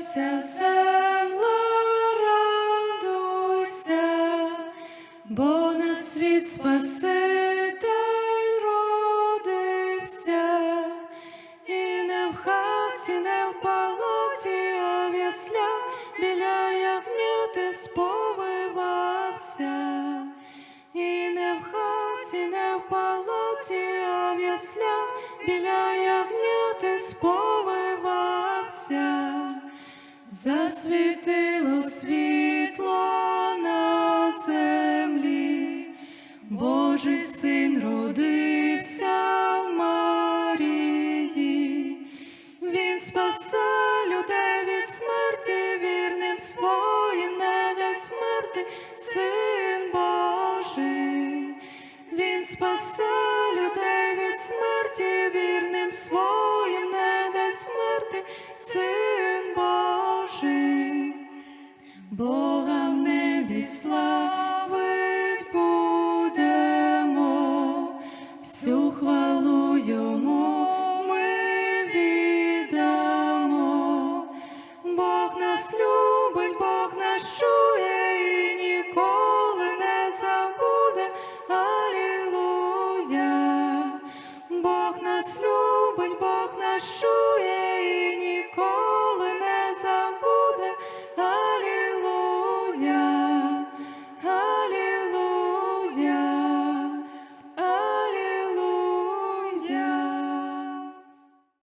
Радуйся, земле, радуйся, бо на світ Спаситель родився, і не в хаті, не в палаті, а в яслях біля ягняти сповивався. І не в хаті, не в палаті, а в яслях біля ягняти сповивався. Засвітило світло на землі, Божий син родився в Марії, він спасе людей від смерті, вірним своїм не для смерти, син Божий, він спасе людей від смерті, вірним своїм будемо, всю хвалу ми віддамо. Бог нас любить, Бог нас і ніколи не забуде. Бог нас любить, Бог нас чує.